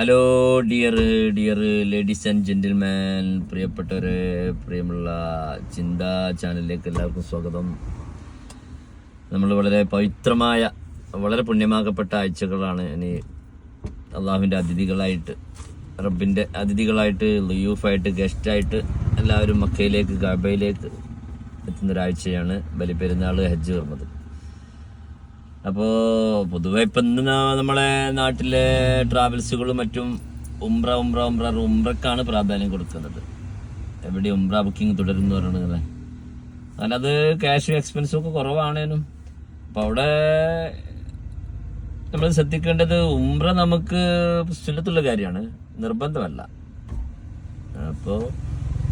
Hello dear dear ladies and gentleman പ്രിയപ്പെട്ടവരെ പ്രിയമുള്ള ചിന്താ ചാനലിലേക്ക് എല്ലാവർക്കും സ്വാഗതം. നമ്മൾ വളരെ പവിത്രമായ വളരെ പുണ്യമാക്കപ്പെട്ട ആഴ്ചകളാണ് ഇനി അള്ളാഹുവിന്റെ അതിഥികളായിട്ട് റബ്ബിന്റെ അതിഥികളായിട്ട് ലയൂഫായിട്ട് ഗസ്റ്റായിട്ട് എല്ലാവരും മക്കയിലേക്ക് ഗബയിലേക്ക് എത്തുന്നൊരാഴ്ചയാണ് ബലിപ്പെരുന്നാൾ ഹജ്ജ് വരുന്നത് അപ്പോ പൊതുവെ ഇപ്പൊ ഇന്ന് നമ്മളെ നാട്ടിലെ ട്രാവൽസുകളും മറ്റും ഉംറ ഉംറ ഉംറ ഉംറക്കാണ് പ്രാധാന്യം കൊടുക്കുന്നത്. എവിടെ ഉംറ ബുക്കിംഗ് തുടരുന്നു പറയണത് അങ്ങനെ അത് ക്യാഷ് എക്സ്പെൻസും ഒക്കെ കുറവാണേനും. അപ്പൊ അവിടെ നമ്മൾ ശ്രദ്ധിക്കേണ്ടത് ഉംറ നമുക്ക് സുന്നത്തുള്ള കാര്യമാണ്. നിർബന്ധമല്ല. അപ്പോ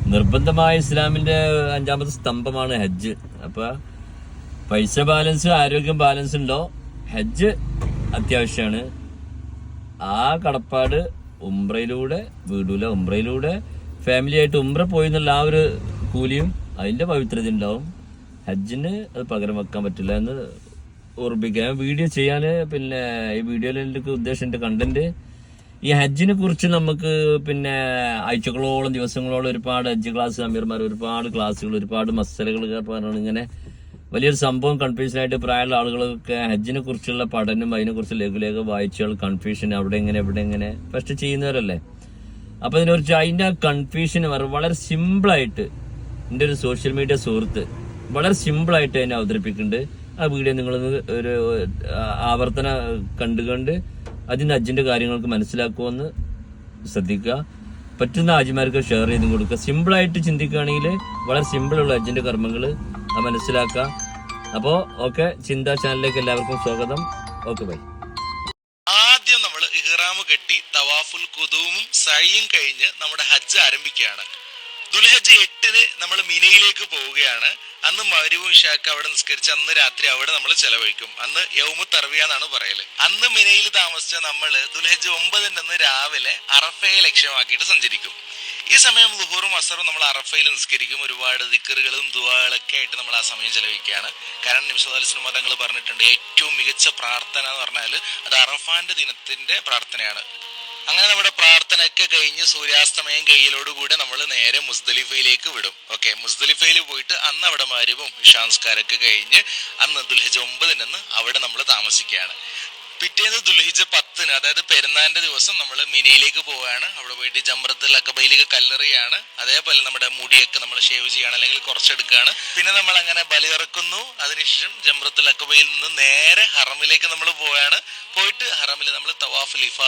നിർബന്ധമായ ഇസ്ലാമിന്റെ അഞ്ചാമത്തെ സ്തംഭമാണ് ഹജ്ജ്. അപ്പൊ പൈസ ബാലൻസ് ആരോഗ്യം ബാലൻസ് ഉണ്ടോ? ഹജ്ജ് അത്യാവശ്യമാണ് ആ കടപ്പാട് ഉംറയിലൂടെ വീടൂല ഉംറയിലൂടെ ഫാമിലി ആയിട്ട് ഉംറ പോയി എന്നുള്ള ആ ഒരു കൂലിയും അതിന്റെ പവിത്രത ഉണ്ടാവും. ഹജ്ജിന് അത് പകരം വെക്കാൻ പറ്റില്ല എന്ന് ഓർമ്മിപ്പിക്കാം വീഡിയോ ചെയ്യാന് പിന്നെ ഈ വീഡിയോയിൽ എനിക്ക് ഉദ്ദേശം എന്റെ കണ്ടന്റ് ഈ ഹജ്ജിനെ കുറിച്ച് നമുക്ക് പിന്നെ ആഴ്ചകളോളം ദിവസങ്ങളോളം ഒരുപാട് ഹജ്ജ് ക്ലാസ് അമീർമാർ ഒരുപാട് ക്ലാസ്സുകൾ ഒരുപാട് മസലകൾ പറഞ്ഞാണ് ഇങ്ങനെ വലിയൊരു സംഭവം കൺഫ്യൂഷനായിട്ട് പ്രായമുള്ള ആളുകളൊക്കെ ഹജ്ജിനെ കുറിച്ചുള്ള പഠനം അതിനെ കുറിച്ച് ലഘുലേഖ വായിച്ചാൽ കൺഫ്യൂഷൻ അവിടെ എങ്ങനെ എവിടെ എങ്ങനെ ഫസ്റ്റ് ചെയ്യുന്നവരല്ലേ. അപ്പൊ അതിനെക്കുറിച്ച് അതിന്റെ കൺഫ്യൂഷൻ വളരെ സിമ്പിളായിട്ട് എന്റെ ഒരു സോഷ്യൽ മീഡിയ സുഹൃത്ത് വളരെ സിമ്പിളായിട്ട് അതിനെ അവതരിപ്പിക്കുന്നുണ്ട്. ആ വീഡിയോ നിങ്ങൾ ഒരു ആവർത്തന കണ്ടുകൊണ്ട് അതിന്റെ ഹജ്ജിന്റെ കാര്യങ്ങൾക്ക് മനസ്സിലാക്കുമെന്ന് ശ്രദ്ധിക്കുക. പറ്റുന്ന ആജിമാർക്ക് ഷെയർ ചെയ്ത് കൊടുക്കുക. സിമ്പിളായിട്ട് ചിന്തിക്കുകയാണെങ്കിൽ വളരെ സിമ്പിളുള്ള ഉള്ള ഹജ്ജിന്റെ കർമ്മങ്ങൾ മനസ്സിലാക്കുക. അപ്പോ ഓക്കെ ചിന്താ ചാനലിലേക്ക് എല്ലാവർക്കും സ്വാഗതം. Okay bye. ആദ്യം നമ്മൾ ഇഹ്റാമ് കെട്ടി തവാഫുൽ കുതുവും സഴിയും കഴിഞ്ഞ് നമ്മുടെ ഹജ്ജ് ആരംഭിക്കുകയാണ്. ദുൽഹജ് എട്ടിന് നമ്മൾ മിനയിലേക്ക് പോവുകയാണ്. അന്ന് മരുവും ഇഷാക്ക് അവിടെ നിസ്കരിച്ച് അന്ന് രാത്രി അവിടെ നമ്മൾ ചെലവഴിക്കും. അന്ന് യൗമു തർവിയ എന്നാണ് പറയൽ. അന്ന് മിനയിൽ താമസിച്ച നമ്മൾ ദുൽഹജ് ഒമ്പതിന്റെ അന്ന് രാവിലെ അറഫയെ ലക്ഷ്യമാക്കിയിട്ട് സഞ്ചരിക്കും. ഈ സമയം ലുഹൂറും അസറും നമ്മൾ അറഫയിൽ നിസ്കരിക്കും. ഒരുപാട് ദിക്കറുകളും ദുവാകളൊക്കെ ആയിട്ട് നമ്മൾ ആ സമയം ചെലവഴിക്കുകയാണ്. കാരണം നിമിഷദാലിസിനുമ തങ്ങൾ പറഞ്ഞിട്ടുണ്ട് ഏറ്റവും മികച്ച പ്രാർത്ഥന എന്ന് പറഞ്ഞാൽ അത് അറഫാന്റെ ദിനത്തിന്റെ പ്രാർത്ഥനയാണ്. അങ്ങനെ നമ്മുടെ പ്രാർത്ഥനയൊക്കെ കഴിഞ്ഞ് സൂര്യാസ്തമയം കയ്യിലോടുകൂടെ നമ്മൾ നേരെ മുസ്ദലിഫയിലേക്ക് വിടും. ഓക്കെ മുസ്ദലിഫയിൽ പോയിട്ട് അന്ന് അവിടെ മാരിവും ഇഷാംസ്കാരൊക്കെ കഴിഞ്ഞ് അന്ന് ദുൽഹജ് ഒമ്പതിനെന്ന് അവിടെ നമ്മൾ താമസിക്കുകയാണ്. പിറ്റേന്ന് ദുൽഹിജ പത്തിന് അതായത് പെരുന്നാളിന്റെ ദിവസം നമ്മൾ മിനയിലേക്ക് പോവുകയാണ്. അവിടെ പോയിട്ട് ജമ്രത്തിൽ അക്കബയിലേക്ക് കല്ലെറിയാണ്. അതേപോലെ നമ്മുടെ മുടിയൊക്കെ നമ്മൾ ഷേവ് ചെയ്യാണ് അല്ലെങ്കിൽ കുറച്ചെടുക്കുകയാണ്. പിന്നെ നമ്മൾ അങ്ങനെ ബലിയിറക്കുന്നു. അതിനുശേഷം ജമ്പ്രത്തിൽ അക്കബയിൽ നിന്ന് നേരെ ഹറമിലേക്ക് നമ്മൾ പോവുകയാണ്. പോയിട്ട് ഹറമിൽ നമ്മൾ തവാഫ് ലിഫ